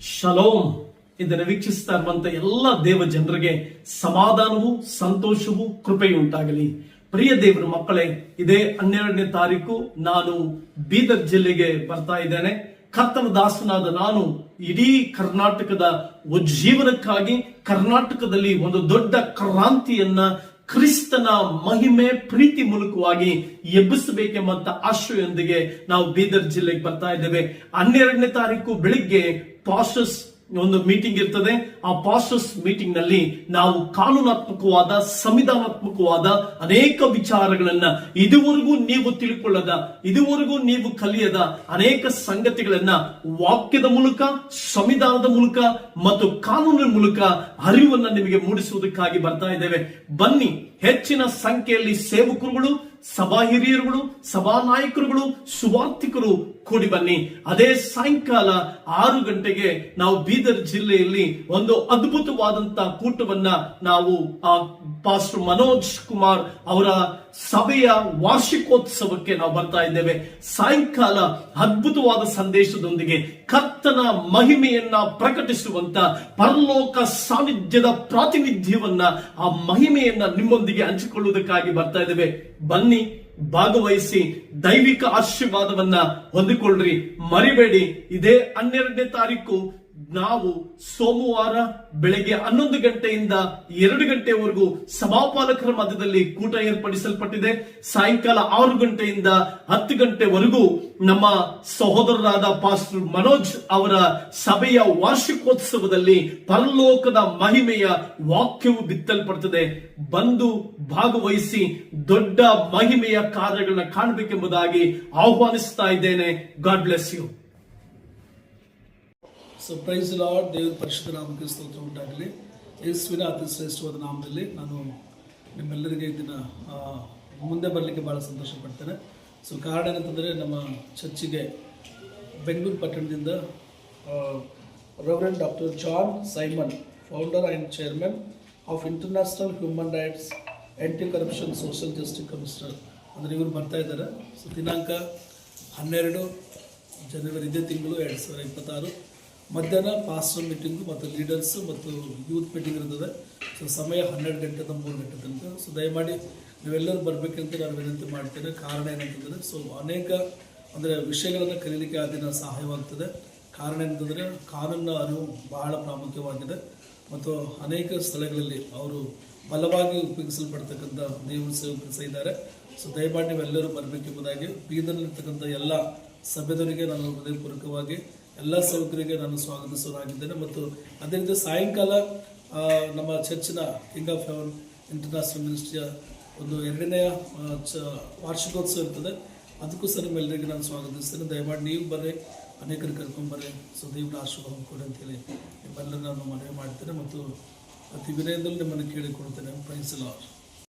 Shalom ಇದನ್ನು ವೀಕ್ಷಿಸ್ತಾ ಇರುವಂತ ಎಲ್ಲ ದೇವ ಜನರಿಗೆ ಸಮಾಧಾನವು, ಸಂತೋಷವು, ಕೃಪೆಯುಂಟಾಗಲಿ. ಪ್ರಿಯ ದೇವರ ಮಕ್ಕಳೇ, ಇದೇ ಹನ್ನೆರಡನೇ ತಾರೀಕು ನಾನು ಬೀದರ್ ಜಿಲ್ಲೆಗೆ ಬರ್ತಾ ಇದ್ದೇನೆ. ಕರ್ತನ ದಾಸನಾದ ನಾನು ಇಡೀ ಕರ್ನಾಟಕದ ಉಜ್ಜೀವನಕ್ಕಾಗಿ ಕರ್ನಾಟಕದಲ್ಲಿ ಒಂದು ದೊಡ್ಡ ಕ್ರಾಂತಿಯನ್ನ ಕ್ರಿಸ್ತನ ಮಹಿಮೆ, ಪ್ರೀತಿ ಮೂಲಕವಾಗಿ ಎಬ್ಬಿಸಬೇಕೆಂಬಂತ ಆಶಯೊಂದಿಗೆ ನಾವು ಬೀದರ್ ಜಿಲ್ಲೆಗೆ ಬರ್ತಾ ಇದ್ದೇವೆ. ಹನ್ನೆರಡನೇ ತಾರೀಕು ಬೆಳಿಗ್ಗೆ ಪಾಸ್ಟರ್ಸ್ ಒಂದು ಮೀಟಿಂಗ್ ಇರ್ತದೆ. ಆ ಪಾಸ್ಟರ್ಸ್ ಮೀಟಿಂಗ್ನಲ್ಲಿ ನಾವು ಕಾನೂನಾತ್ಮಕವಾದ, ಸಂವಿಧಾನಾತ್ಮಕವಾದ ಅನೇಕ ವಿಚಾರಗಳನ್ನ ಇದುವರೆಗೂ ನೀವು ತಿಳ್ಕೊಳ್ಳದ, ಇದುವರೆಗೂ ನೀವು ಕಲಿಯದ ಅನೇಕ ಸಂಗತಿಗಳನ್ನ ವಾಕ್ಯದ ಮೂಲಕ, ಸಂವಿಧಾನದ ಮೂಲಕ ಮತ್ತು ಕಾನೂನಿನ ಮೂಲಕ ಅರಿವನ್ನ ನಿಮಗೆ ಮೂಡಿಸುವುದಕ್ಕಾಗಿ ಬರ್ತಾ ಇದ್ದೇವೆ. ಬನ್ನಿ, ಹೆಚ್ಚಿನ ಸಂಖ್ಯೆಯಲ್ಲಿ ಸೇವಕರುಗಳು ಸಭಾ ಹಿರಿಯರುಗಳು, ಸಭಾ ನಾಯಕರುಗಳು ಸುವಾರ್ಥಿಕರು ಕೂಡಿ ಬನ್ನಿ. ಅದೇ ಸಾಯಂಕಾಲ ಆರು ಗಂಟೆಗೆ ನಾವು ಬೀದರ್ ಜಿಲ್ಲೆಯಲ್ಲಿ ಒಂದು ಅದ್ಭುತವಾದಂತ ಕೂಟವನ್ನ ನಾವು, ಆ, ಪಾಸ್ಟರ್ ಮನೋಜ್ ಕುಮಾರ್ ಅವರ ಸಭೆಯ ವಾರ್ಷಿಕೋತ್ಸವಕ್ಕೆ ನಾವು ಬರ್ತಾ ಇದ್ದೇವೆ. ಸಾಯಂಕಾಲ ಅದ್ಭುತವಾದ ಸಂದೇಶದೊಂದಿಗೆ ಕರ್ತನ ಮಹಿಮೆಯನ್ನ ಪ್ರಕಟಿಸುವಂತ ಪರಲೋಕ ಸಾನ್ನಿಧ್ಯದ ಪ್ರಾತಿನಿಧ್ಯವನ್ನ ಆ ಮಹಿಮೆಯನ್ನ ನಿಮ್ಮೊಂದಿಗೆ ಹಂಚಿಕೊಳ್ಳುವುದಕ್ಕಾಗಿ ಬರ್ತಾ ಇದ್ದೇವೆ. ಬನ್ನಿ. ಭಾಗವಹಿಸಿ ದೈವಿಕ ಆಶೀರ್ವಾದವನ್ನ ಹೊಂದಿಕೊಳ್ಳ್ರಿ. ಮರಿಬೇಡಿ ಇದೇ ಹನ್ನೆರಡನೇ ತಾರೀಕು. ನಾವು ಸೋಮವಾರ ಬೆಳಗ್ಗೆ ಹನ್ನೊಂದು ಗಂಟೆಯಿಂದ ಎರಡು ಗಂಟೆವರೆಗೂ ಸಭಾಪಾಲಕರ ಮಧ್ಯದಲ್ಲಿ ಕೂಟ ಏರ್ಪಡಿಸಲ್ಪಟ್ಟಿದೆ. ಸಾಯಂಕಾಲ ಆರು ಗಂಟೆಯಿಂದ ಹತ್ತು ಗಂಟೆವರೆಗೂ ನಮ್ಮ ಸಹೋದರರಾದ ಪಾಸ್ಟರ್ ಮನೋಜ್ ಅವರ ಸಭೆಯ ವಾರ್ಷಿಕೋತ್ಸವದಲ್ಲಿ ಪರಲೋಕದ ಮಹಿಮೆಯ ವಾಕ್ಯವು ಬಿತ್ತಲ್ಪಡುತ್ತದೆ ಬಂದು ಭಾಗವಹಿಸಿ ದೊಡ್ಡ ಮಹಿಮೆಯ ಕಾರ್ಯಗಳನ್ನ ಕಾಣಬೇಕೆಂಬುದಾಗಿ ಆಹ್ವಾನಿಸ್ತಾ ಇದ್ದೇನೆ. God bless you so praise Lord ದೇವರ ಪರಿಶುದ್ಧ ನಾಮಕ್ಕೆ ಸ್ತೋತ್ರ ಉಂಟಾಗಲಿ ಯೇಸುವಿನ ಅತಿ ಶ್ರೇಷ್ಠವಾದ ನಾಮದಲ್ಲಿ ನಾನು ನಿಮ್ಮೆಲ್ಲರಿಗೆ ಇದನ್ನು ಮುಂದೆ ಬರಲಿಕ್ಕೆ ಭಾಳ ಸಂತೋಷ ಪಡ್ತೇನೆ ಸೊ ಕಾರಣ ಏನಂತಂದರೆ ನಮ್ಮ ಚರ್ಚಿಗೆ ಬೆಂಗಳೂರು ಪಟ್ಟಣದಿಂದ reverend doctor John Simon founder and chairman of international human rights anti corruption social justice commissioner ಅಂದರೆ ಇವರು ಬರ್ತಾ ಇದ್ದಾರೆ. ಸೊ ದಿನಾಂಕ ಹನ್ನೆರಡು ಜನವರಿ ಇದೇ ತಿಂಗಳು ಎರಡು ಸಾವಿರದ ಇಪ್ಪತ್ತಾರು. ಮಧ್ಯಾಹ್ನ ಪಾಸ್ಟರ್ ಮೀಟಿಂಗು ಮತ್ತು ಲೀಡರ್ಸು ಮತ್ತು ಯೂತ್ ಮೀಟಿಂಗ್ ಇರ್ತದೆ. ಸೊ ಸಮಯ ಹನ್ನೆರಡು ಗಂಟೆಯಿಂದ ಮೂರು ಗಂಟೆ ತನಕ. ಸೊ ದಯಮಾಡಿ ನೀವೆಲ್ಲರೂ ಬರಬೇಕಂತ ನಾನು ವಿನಂತಿ ಮಾಡ್ತೇನೆ. ಕಾರಣ ಏನಂತಂದರೆ ಸೊ ಅನೇಕ ಅಂದರೆ ವಿಷಯಗಳನ್ನು ಕಲೀಲಿಕ್ಕೆ ಆ ದಿನ ಸಹಾಯವಾಗ್ತದೆ. ಕಾರಣ ಏನಂತಂದರೆ, ಕಾನೂನಿನ ಅರಿವು ಬಹಳ ಪ್ರಾಮುಖ್ಯವಾಗಿದೆ. ಮತ್ತು ಅನೇಕ ಸ್ಥಳಗಳಲ್ಲಿ ಅವರು ಬಲವಾಗಿ ಉಪಯೋಗಿಸಲ್ಪಡ್ತಕ್ಕಂಥ ನೀವು ಸೇವಕರು ಸಹ ಇದ್ದಾರೆ. ಸೊ ದಯಮಾಡಿ ನೀವೆಲ್ಲರೂ ಬರಬೇಕೆಂಬುದಾಗಿ ಬೀದರ್ನಲ್ಲಿರ್ತಕ್ಕಂಥ ಎಲ್ಲ ಸಭೆದವರಿಗೆ ನಾನು ಹೃದಯಪೂರ್ವಕವಾಗಿ ಎಲ್ಲ ಸೌಕರ್ಯಕ್ಕೆ ನಾನು ಸ್ವಾಗತಿಸೋರಾಗಿದ್ದೇನೆ ಮತ್ತು ಅದೇ ರೀತಿ ಸಾಯಂಕಾಲ ನಮ್ಮ ಚರ್ಚಿನ ಕಿಂಗ್ ಆಫ್ ಹೆವನ್ ಇಂಟರ್ನ್ಯಾಷನಲ್ ಮಿನಿಸ್ಟ್ರಿಯ ಒಂದು ಎರಡನೆಯ ಚ, ವಾರ್ಷಿಕೋತ್ಸವ ಇರ್ತದೆ. ಅದಕ್ಕೂ ಸಹ ನಿಮ್ಮೆಲ್ಲರಿಗೆ ನಾನು ಸ್ವಾಗತಿಸ್ತೇನೆ. ದಯಮಾಡಿ ನೀವು ಬರ್ರಿ, ಅನೇಕರು ಕರ್ಕೊಂಬರ್ರಿ ಸೊ ದೇವರ ಆಶೀರ್ವಾದ ಕೊಡಿ ಅಂತೇಳಿ ನಿಮ್ಮೆಲ್ಲರೂ ನಾನು ಮನವಿ ಮಾಡ್ತೇನೆ. ಮತ್ತು ಅತಿ ವಿನಯದಲ್ಲಿ ನಿಮ್ಮನ್ನು ಕೇಳಿಕೊಡ್ತೇನೆ ಪ್ರೈಸ್ ಲಾರ್ಡ್